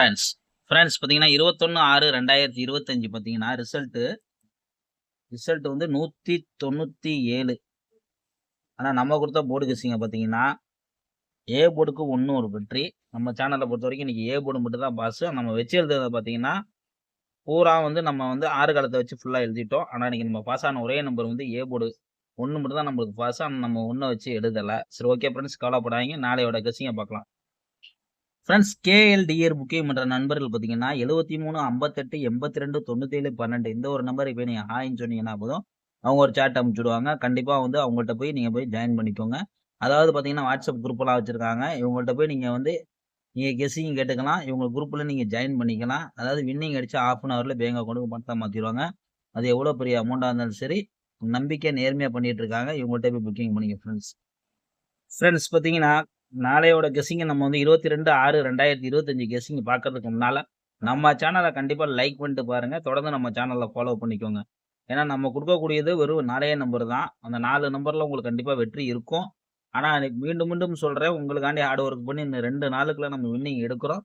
Friends friends பார்த்தீங்கன்னா இருபத்தொன்று ஆறு ரெண்டாயிரத்தி இருபத்தஞ்சி பார்த்தீங்கன்னா ரிசல்ட்டு ரிசல்ட் வந்து நூற்றி தொண்ணூற்றி ஏழு. ஆனால் நம்ம கொடுத்த போர்டு கசிங்க பார்த்தீங்கன்னா ஏ போர்டுக்கு ஒன்று ஒரு வெற்றி. நம்ம சேனலை பொறுத்த வரைக்கும் இன்றைக்கி ஏ போர்டு மட்டும் தான் பாஸு நம்ம வச்சு எழுதுறதை பார்த்தீங்கன்னா பூரா வந்து நம்ம வந்து ஆறு காலத்தை வச்சு ஃபுல்லாக எழுதிட்டோம். ஆனால் இன்றைக்கி நம்ம பாஸ் ஆன ஒரே நம்பர் வந்து ஏ போர்டு ஒன்று மட்டும் தான் நம்மளுக்கு பாஸ் ஆனால் நம்ம ஒன்றை வச்சு எழுதலை. சரி ஓகே ஃப்ரெண்ட்ஸ் கவலைப்படாதீங்க. நாளையோட கசிங்க பார்க்கலாம். ஃப்ரெண்ட்ஸ் கேஎல்டிஆர் புக்கிங் பண்ணுற நண்பர்கள் பார்த்தீங்கன்னா எழுபத்தி மூணு ஐம்பத்தெட்டு எண்பத்தி ரெண்டு தொண்ணூத்தேழு பன்னெண்டு இந்த ஒரு நம்பருக்கு போய் நீங்கள் ஹாயின்னு சொன்னீங்கன்னா போதும். அவங்க ஒரு சேட் அனுப்பிச்சுடுவாங்க கண்டிப்பாக வந்து அவங்கள்ட்ட போய் நீங்கள் போய் ஜாயின் பண்ணிக்கோங்க. அதாவது பார்த்தீங்கன்னா வாட்ஸ்அப் குரூப்பெல்லாம் வச்சுருக்காங்க. இவங்கள்ட்ட போய் நீங்கள் வந்து நீங்கள் கெஸ்ஸிங் கேட்டுக்கலாம். இவங்க குரூப்பில் நீங்கள் ஜாயின் பண்ணிக்கலாம். அதாவது வின்னிங் அடித்து ஆஃப் அன் ஹவரில் பேங்க் அக்கௌண்ட்டுக்கு பணத்தை மாற்றிடுவாங்க அது எவ்வளோ பெரிய அமௌண்ட்டாக இருந்தாலும் சரி நம்பிக்கை நேர்மையாக பண்ணிகிட்டு இருக்காங்க. இவங்கள்ட்ட போய் புக்கிங் பண்ணிக்க ஃப்ரெண்ட்ஸ் ஃப்ரெண்ட்ஸ் பார்த்தீங்கன்னா நாளையோட கெஸ்ஸிங்கை நம்ம வந்து இருபத்தி ரெண்டு ஆறு ரெண்டாயிரத்தி இருபத்தஞ்சி கெஸ்ஸிங் பார்க்கறதுக்கு முன்னால் நம்ம சேனலை கண்டிப்பாக லைக் பண்ணிட்டு பாருங்கள் தொடர்ந்து நம்ம சேனலில் ஃபாலோ பண்ணிக்கோங்க. ஏன்னா நம்ம கொடுக்கக்கூடியது வெறும் நாலே நம்பர் தான். அந்த நாலு நம்பரில் உங்களுக்கு கண்டிப்பாக வெற்றி இருக்கும். ஆனால் மீண்டும் மீண்டும் சொல்கிறேன் உங்களுக்காண்டி ஹார்ட் ஒர்க் பண்ணி இந்த ரெண்டு நாளுக்குள்ள நம்ம வின்னிங் எடுக்கிறோம்.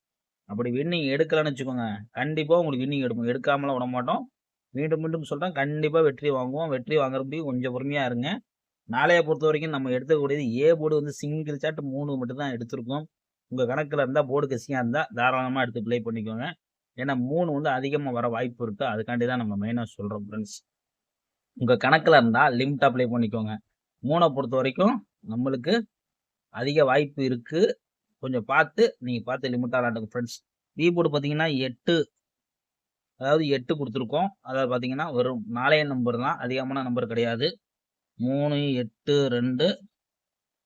அப்படி வின்னிங் எடுக்கலன்னு வச்சுக்கோங்க கண்டிப்பாக உங்களுக்கு வின்னிங் எடுப்போம். எடுக்காமலாம் விட மாட்டோம். மீண்டும் மீண்டும் சொல்கிறேன் கண்டிப்பாக வெற்றி வாங்குவோம். வெற்றி வாங்குறப்பையும் கொஞ்சம் பொறுமையாக இருங்க. நாளையை பொறுத்த வரைக்கும் நம்ம எடுத்துக்கூடியது ஏ போர்டு வந்து சிங்கிள் சாட் மூணு மட்டும் தான் எடுத்திருக்கோம். உங்கள் கணக்கில் இருந்தால் போர்டு கசியாக இருந்தால் தாராளமாக எடுத்து ப்ளே பண்ணிக்கோங்க. ஏன்னா மூணு வந்து அதிகமாக வர வாய்ப்பு இருக்குது அதுக்காண்டி தான் நம்ம மெயினாக சொல்கிறோம் ஃப்ரெண்ட்ஸ் உங்கள் கணக்கில் இருந்தால் லிமிட்டாக ப்ளே பண்ணிக்கோங்க. மூணை பொறுத்த வரைக்கும் நம்மளுக்கு அதிக வாய்ப்பு இருக்குது கொஞ்சம் பார்த்து நீங்கள் பார்த்து லிமிட்டாக விளாண்டுங்க ஃப்ரெண்ட்ஸ் பி போர்டு பார்த்தீங்கன்னா எட்டு அதாவது எட்டு கொடுத்துருக்கோம். அதாவது பார்த்தீங்கன்னா ஒரு நாளைய நம்பர் தான். அதிகமான நம்பர் கிடையாது. மூணு எட்டு ரெண்டு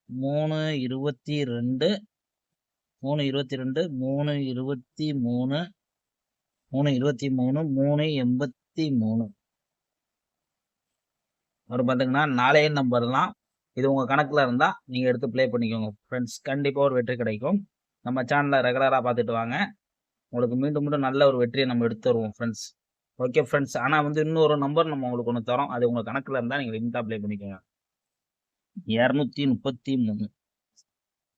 மூணு இருபத்தி ரெண்டு மூணு இருபத்தி ரெண்டு மூணு இருபத்தி மூணு மூணு இருபத்தி மூணு மூணு எண்பத்தி மூணு. அப்புறம் பார்த்தீங்கன்னா நாளைய நம்பர் தான் இது உங்கள் கணக்கில் இருந்தால் நீங்கள் எடுத்து ப்ளே பண்ணிக்கோங்க. ஃப்ரெண்ட்ஸ் கண்டிப்பாக ஒரு வெற்றி கிடைக்கும். நம்ம சேனலை ரெகுலராக பார்த்துட்டு வாங்க. உங்களுக்கு மீண்டும் மீண்டும் நல்ல ஒரு வெற்றியை நம்ம எடுத்து தருவோம் ஃப்ரெண்ட்ஸ் ஓகே ஃப்ரெண்ட்ஸ் ஆனால் வந்து இன்னொரு நம்பர் நம்ம உங்களுக்கு ஒன்று தரோம். அது உங்கள் கணக்கில் இருந்தால் நீங்கள் லிமிட்டாக ப்ளே பண்ணிக்கோங்க. இரநூத்தி முப்பத்தி மூணு.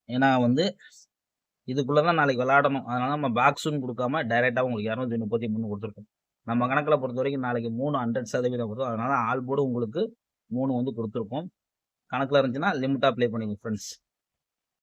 ஏன்னா வந்து இதுக்குள்ளே தான் நாளைக்கு விளாடணும் அதனால நம்ம பாக்ஸுன்னு கொடுக்காம டைரெக்டாக உங்களுக்கு இரநூத்தி முப்பத்தி மூணு கொடுத்துருக்கோம். நம்ம கணக்கில் பொறுத்த வரைக்கும் நாளைக்கு மூணு ஹண்ட்ரட் சதவீதம் கொடுத்தோம் அதனால ஆல் போர்டு உங்களுக்கு மூணு வந்து கொடுத்துருக்கோம். கணக்கில் இருந்துச்சுன்னா லிமிட்டாக ப்ளே பண்ணிங்க ஃப்ரெண்ட்ஸ்